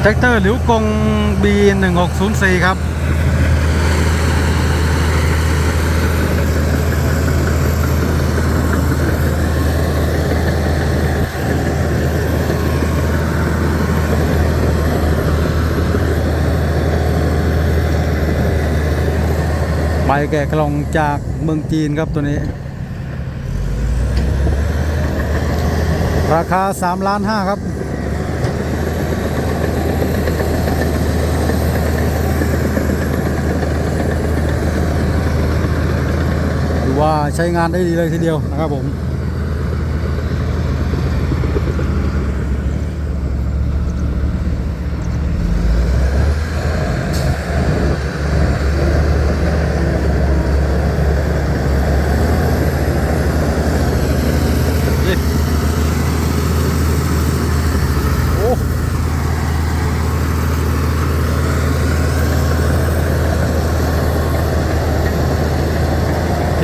แท็กเตอร์หลิวกง B1604 ครับใบแกะกล่องจากเมืองจีนครับตัวนี้ ราคา3ล้าน5ครับ ว่าใช้งานได้ดีเลยทีเดียวนะครับผม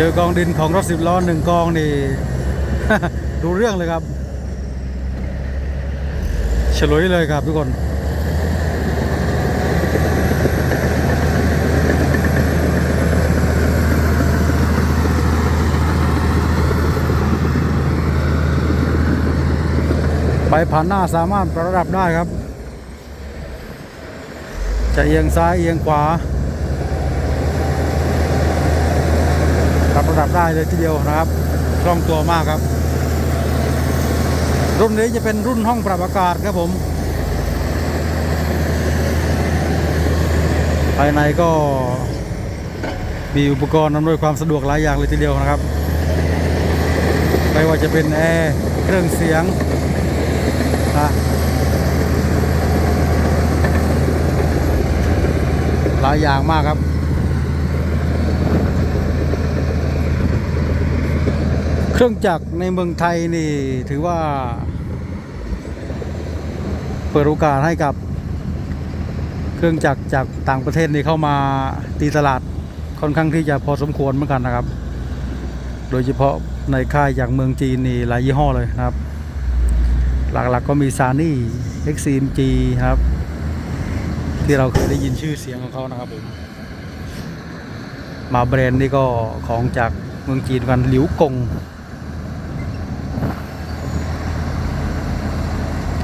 เจอกองดินของรถสิบล้อหนึ่งกองนี่ ดูเรื่องเลยครับฉลยเลยครับทุกคนใบผ่านหน้าสามารถปรับระดับได้ครับ จะเอียงซ้ายเอียงขวา ระดับได้เลยทีเดียวนะครับคล่องตัวมากครับ รุ่นนี้จะเป็นรุ่นห้องปรับอากาศครับผม ภายในก็มีอุปกรณ์อำนวยความสะดวกหลายอย่างเลยทีเดียวนะครับ ไม่ว่าจะเป็นแอร์เครื่องเสียงนะหลายอย่างมากครับ เครื่องจักรในเมืองไทยนี่ถือว่า เปิดโอกาสให้กับ เครื่องจักรจากต่างประเทศนี่เข้ามาตีตลาดค่อนข้างที่จะพอสมควรเหมือนกันนะครับ โดยเฉพาะในค่ายจากเมืองจีนนี่หลายยี่ห้อเลยนะครับ หลักๆก็มีซานี่ XCMG ครับ ที่เราเคยได้ยินชื่อเสียงของเขานะครับผมมาแบรนด์นี่ก็ของจากเมืองจีนกันหลิวกง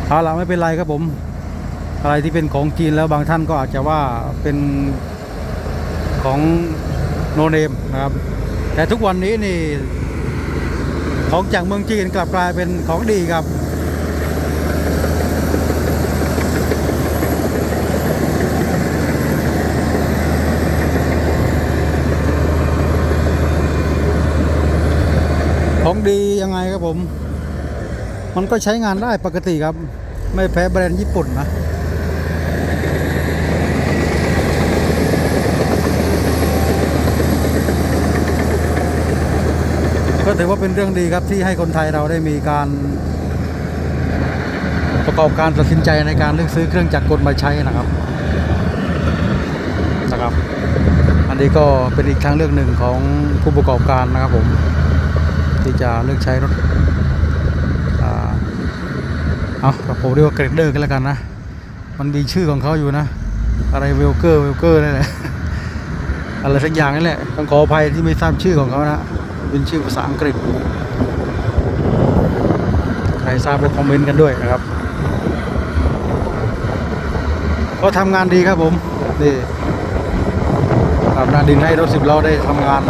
เอาละไม่เป็นไรครับผม อะไรที่เป็นของจีนแล้วบางท่านก็อาจจะว่าเป็นของโนเนมนะครับ แต่ทุกวันนี้นี่ของจากเมืองจีนกลับกลายเป็นของดีครับของดียังไงครับผม มันก็ใช้งานได้ปกติครับ ไม่แพ้แบรนด์ญี่ปุ่นนะก็ถือว่าเป็นเรื่องดีครับที่ให้คนไทยเราได้มีการ ประกอบการตัดสินใจในการเลือกซื้อเครื่องจักรกลมาใช้นะครับนะครับ อันนี้ก็เป็นอีกทางเลือกหนึ่งของผู้ประกอบการนะครับผม ที่จะเลือกใช้รถ เอาผมเรียกว่าเกรดเดอร์กันแล้วกันนะ มันมีชื่อของเขาอยู่นะ อะไรเวลเกอร์เวลเกอร์นี่แหละอะไรสักอย่างนี่แหละต้องขออภัยที่ไม่ทราบชื่อของเขานะเป็นชื่อภาษาอังกฤษ ใครทราบก็คอมเมนต์กันด้วยนะครับก็ทำงานดีครับผมนี่ทำหน้าดินให้รถสิบล้อได้ทำงาน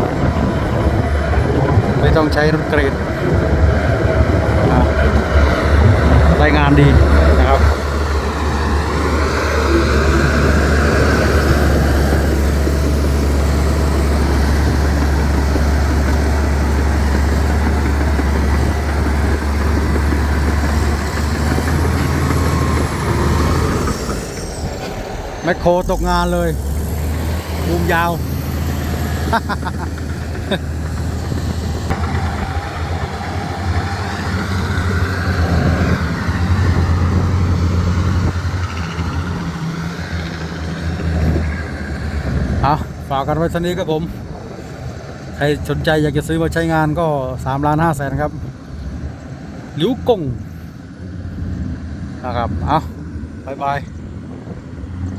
ไม่ต้องใช้รถเกรด รายงานดีนะครับ แมคโครตกงานเลยบูมยาว เอากกันไว้ท่านี้ครับผม ใครสนใจอยากจะซื้อมาใช้งานก็สามล้านห้าแสนครับหลิวกงนะครับ เอาบายบาย